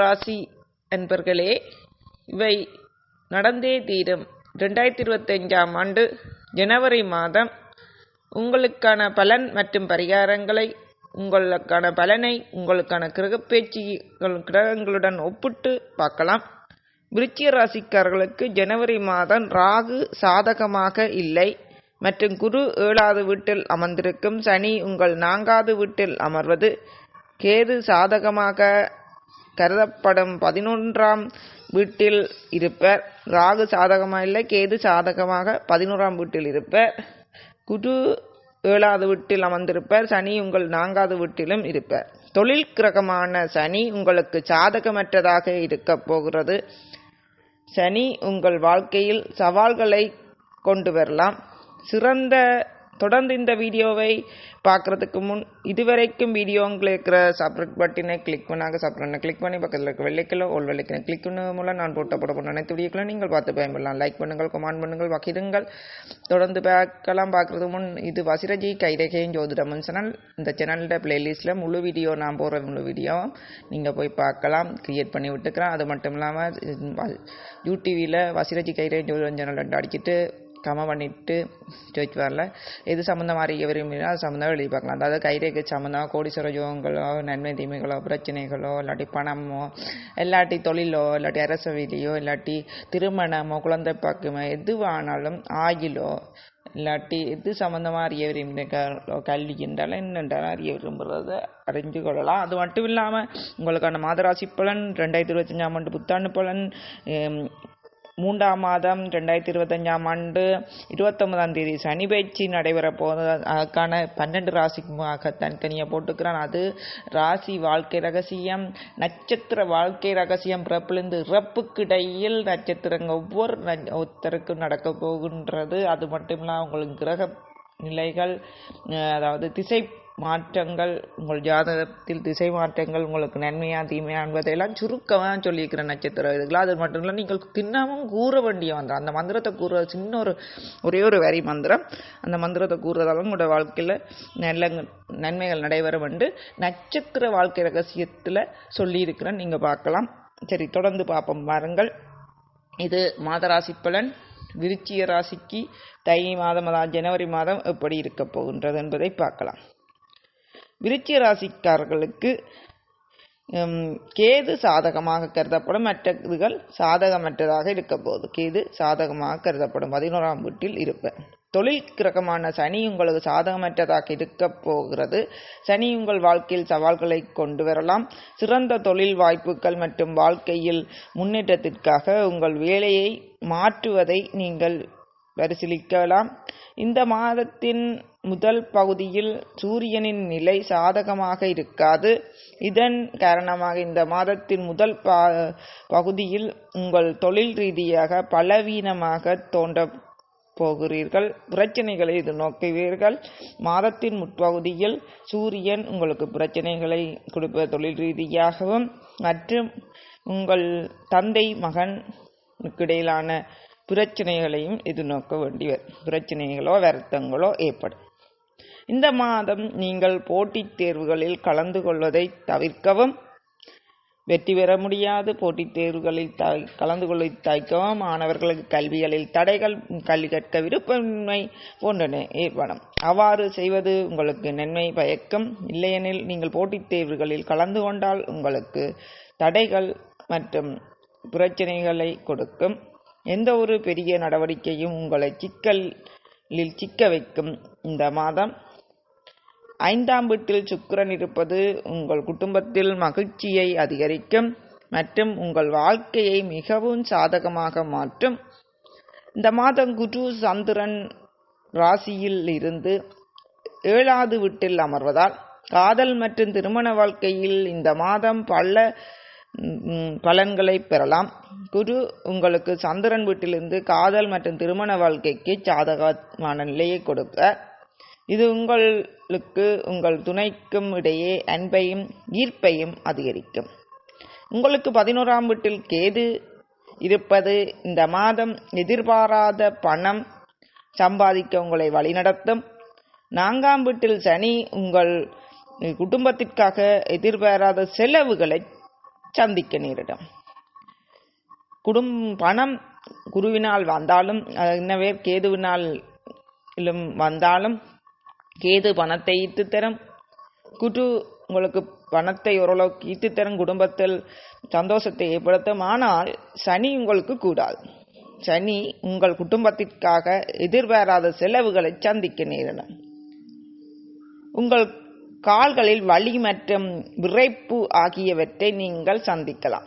ராசி அன்பர்களே இவை நடந்தே தீரும். ரெண்டாயிரத்தி இருபத்தஞ்சாம் ஆண்டு ஜனவரி மாதம் உங்களுக்கான பலன் மற்றும் பரிகாரங்களை உங்களுக்கான பலனை உங்களுக்கான கிரகப்பேச்சுகள் கிரகங்களுடன் ஒப்பிட்டு பார்க்கலாம். விருச்சிய ராசிக்காரர்களுக்கு ஜனவரி மாதம் ராகு சாதகமாக இல்லை. மற்றும் குரு ஏழாவது வீட்டில் அமர்ந்திருக்கும் சனி உங்கள் நான்காவது வீட்டில் அமர்வது. கேது சாதகமாக கருதப்படும். பதினொன்றாம் வீட்டில் இருப்பர். ராகு சாதகமாக இல்லை கேது சாதகமாக பதினோராம் வீட்டில் இருப்பர். குரு ஏழாவது வீட்டில் அமர்ந்திருப்பர். சனி உங்கள் நான்காவது வீட்டிலும் இருப்பர். தொழில் கிரகமான சனி உங்களுக்கு சாதகமற்றதாக இருக்கப் போகிறது. சனி உங்கள் வாழ்க்கையில் சவால்களை கொண்டு வரலாம். சிறந்த தொடர்ந்து இந்த வீடியோவை பார்க்குறதுக்கு முன் இதுவரைக்கும் வீடியோங்களை இருக்கிற சப்ரேட் பட்டினை கிளிக் பண்ணாங்க. சப்ரேட் கிளிக் பண்ணி பக்கத்தில் இருக்க வெள்ளைக்கிலோ ஓல் வெள்ளைக்கினை கிளிக் பண்ண மூலம் நான் போட்ட போட போன அனைத்து வீடியோக்களும் நீங்கள் பார்த்து பயன்படலாம். லைக் பண்ணுங்கள் கமெண்ட் பண்ணுங்கள் வகிடுங்கள் தொடர்ந்து பார்க்கலாம். பார்க்குறது முன் இது வசிரஜி கைரகையும் ஜோதிடமன் சேனல் இந்த சேனலோட பிளேலிஸ்ட்டில் முழு வீடியோ நான் போடுற முழு வீடியோ நீங்கள் போய் பார்க்கலாம். க்ரியேட் பண்ணி விட்டுக்கிறேன். அது மட்டும் இல்லாமல் யூடிவியில் வசிரஜி கைரே ஜோதிடம் சேனல் அடிச்சுட்டு கம பண்ணிட்டு சர்ச் வரல. எது சம்மந்தமாக அறிய விரும்பினா அது சம்மந்தமாக எழுதி பார்க்கலாம். அதாவது கைரேகை சம்மந்தமாக கோடீஸ்வர யோகங்களோ நன்மை தீமைகளோ பிரச்சனைகளோ இல்லாட்டி பணமோ இல்லாட்டி தொழிலோ இல்லாட்டி அரசவிலியோ இல்லாட்டி திருமணமோ குழந்தை பாக்குமோ எதுவானாலும் ஆயிலோ இல்லாட்டி எது சம்மந்தமாக அறிய விரும்புகிறீங்களோ கல்வி என்றாலும் என்னென்றாலும் அறிய விரும்புகிறத அறிஞ்சு கொள்ளலாம். அது மட்டும் இல்லாமல் உங்களுக்கான மாதராசி பலன் ரெண்டாயிரத்தி இருபத்தஞ்சாம் ஆண்டு புத்தாண்டு பலன் மூன்றாம் மாதம் ரெண்டாயிரத்தி இருபத்தஞ்சாம் ஆண்டு இருபத்தொன்பதாம் தேதி சனி பயிற்சி நடைபெற போது அதுக்கான பன்னெண்டு ராசிக்குமாக தனித்தனியாக போட்டுக்கிறான். அது ராசி வாழ்க்கை ரகசியம். நட்சத்திர வாழ்க்கை ரகசியம் பிறப்பிலிருந்து இறப்புக்கிடையில் நட்சத்திரங்கள் ஒவ்வொரு ஒருத்தருக்கும் நடக்க போகின்றது. அது மட்டும் இல்லாமல் உங்களுக்கு கிரக நிலைகள் அதாவது திசை மாற்றங்கள் உங்கள் ஜாதகத்தில் திசை மாற்றங்கள் உங்களுக்கு நன்மையா தீமையா என்பதையெல்லாம் சுருக்கமாக சொல்லியிருக்கிற நட்சத்திர இதுகள் அது மட்டும் இல்லை நீங்கள் தினமும் கூற வேண்டிய மந்திரம். அந்த மந்திரத்தை கூற சின்ன ஒரு ஒரே ஒரு வரி மந்திரம். அந்த மந்திரத்தை கூறுறதால உங்களோட வாழ்க்கையில் நல்ல நன்மைகள் நடைபெற என்று நட்சத்திர வாழ்க்கை ரகசியத்தில் சொல்லியிருக்கிறேன் நீங்கள் பார்க்கலாம். சரி தொடர்ந்து பார்ப்போம். பாருங்கள் இது மாதராசி பலன். விருச்சிய ராசிக்கு தை மாதம் அதாவது ஜனவரி மாதம் எப்படி இருக்க போகின்றது என்பதை பார்க்கலாம். விருச்சிக ராசிக்காரர்களுக்கு கேது சாதகமாக கருதப்படும் மற்றதுகள் சாதகமற்றதாக இருக்க கேது சாதகமாக கருதப்படும். பதினோராம் வீட்டில் இருப்பேன். தொழில் கிரகமான சனி உங்களுக்கு சாதகமற்றதாக இருக்க போகிறது. சனி உங்கள் வாழ்க்கையில் சவால்களை கொண்டு வரலாம். சிறந்த தொழில் வாய்ப்புகள் மற்றும் வாழ்க்கையில் முன்னேற்றத்திற்காக உங்கள் வேலையை மாற்றுவதை நீங்கள் பரிசீலிக்கலாம். இந்த மாதத்தின் முதல் பகுதியில் சூரியனின் நிலை சாதகமாக இருக்காது. இதன் காரணமாக இந்த மாதத்தின் முதல் பகுதியில் உங்கள் தொழில் ரீதியாக பலவீனமாக தோன்ற போகிறீர்கள். பிரச்சனைகளை எதிர்நோக்குவீர்கள். மாதத்தின் முற்பகுதியில் சூரியன் உங்களுக்கு பிரச்சனைகளை கொடுப்ப தொழில் ரீதியாகவும் மற்றும் உங்கள் தந்தை மகனுக்கிடையிலான பிரச்சனைகளையும் எதிர்நோக்க வேண்டிய பிரச்சனைகளோ வருத்தங்களோ ஏற்படும். இந்த மாதம் நீங்கள் போட்டித் தேர்வுகளில் கலந்து கொள்வதை தவிர்க்கவும். வெற்றி பெற முடியாது. போட்டித் தேர்வுகளில் த கலந்து கொள்ள தவிர்க்கவும். மாணவர்களுக்கு கல்விகளில் தடைகள் கல்வி கற்க விருப்பமின்மை போன்றன ஏற்படும். அவ்வாறு செய்வது உங்களுக்கு நன்மை பயக்கும். இல்லையெனில் நீங்கள் போட்டித் தேர்வுகளில் கலந்து கொண்டால் உங்களுக்கு தடைகள் மற்றும் பிரச்சனைகளை கொடுக்கும். எந்த ஒரு பெரிய நடவடிக்கையும் உங்களை சிக்கல் சிக்க வைக்கும் இந்த மாதம். ஐந்தாம் வீட்டில் சுக்கிரன் இருப்பது உங்கள் குடும்பத்தில் மகிழ்ச்சியை அதிகரிக்கும் மற்றும் உங்கள் வாழ்க்கையை மிகவும் சாதகமாக மாற்றும். இந்த மாதம் குரு சந்திரன் ராசியில் இருந்து ஏழாவது வீட்டில் அமர்வதால் காதல் மற்றும் திருமண வாழ்க்கையில் இந்த மாதம் பல பலன்களை பெறலாம். குரு உங்களுக்கு சந்திரன் வீட்டிலிருந்து காதல் மற்றும் திருமண வாழ்க்கைக்கு சாதகமான நிலையை கொடுக்க இது உங்களுக்கு உங்கள் துணைக்கும் இடையே அன்பையும் ஈர்ப்பையும் அதிகரிக்கும். உங்களுக்கு பதினோராம் வீட்டில் கேது இருப்பது இந்த மாதம் எதிர்பாராத பணம் சம்பாதிக்க உங்களை வழிநடத்தும். நான்காம் வீட்டில் சனி உங்கள் குடும்பத்திற்காக எதிர்பாராத செலவுகளை சந்திக்க நேரிடும். குடும் பணம் குருவினால் வந்தாலும் என்னவே கேதுவினால் வந்தாலும் கேது பணத்தை ஈட்டு தரும். குரு உங்களுக்கு பணத்தை ஓரளவுக்கு ஈட்டு தரும் குடும்பத்தில் சந்தோஷத்தை ஏற்படுத்தும். ஆனால் சனி உங்களுக்கு கூடாது. சனி உங்கள் குடும்பத்திற்காக எதிர்பாராத செலவுகளை சந்திக்க நேரிடும். உங்கள் கால்களில் வலி மற்றும் விரைப்பு ஆகியவற்றை நீங்கள் சந்திக்கலாம்.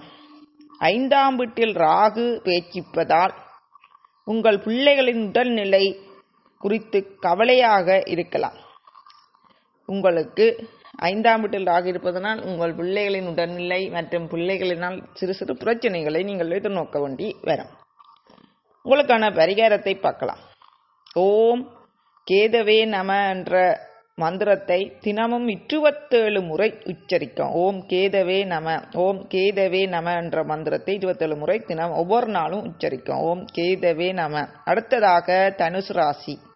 ஐந்தாம் வீட்டில் ராகு பேச்சிப்பதால் உங்கள் பிள்ளைகளின் உடல்நிலை குறித்து கவலையாக இருக்கலாம். உங்களுக்கு ஐந்தாம் வீட்டில் ராகு இருப்பதனால் உங்கள் பிள்ளைகளின் உடல்நிலை மற்றும் பிள்ளைகளினால் சிறு சிறு பிரச்சனைகளை நீங்கள் எதிர்நோக்க வேண்டி வரும். உங்களுக்கான பரிகாரத்தை பார்க்கலாம். ஓம் கேதவே நம என்ற மந்திரத்தை தினமும் இருபத்தேழு முறை உச்சரிக்கும். ஓம் கேதவே நம ஓம் கேதவே நம என்ற மந்திரத்தை இருபத்தேழு முறை தினம் ஒவ்வொரு நாளும் உச்சரிக்கும். ஓம் கேதவே நம. அடுத்ததாக தனுசு ராசி.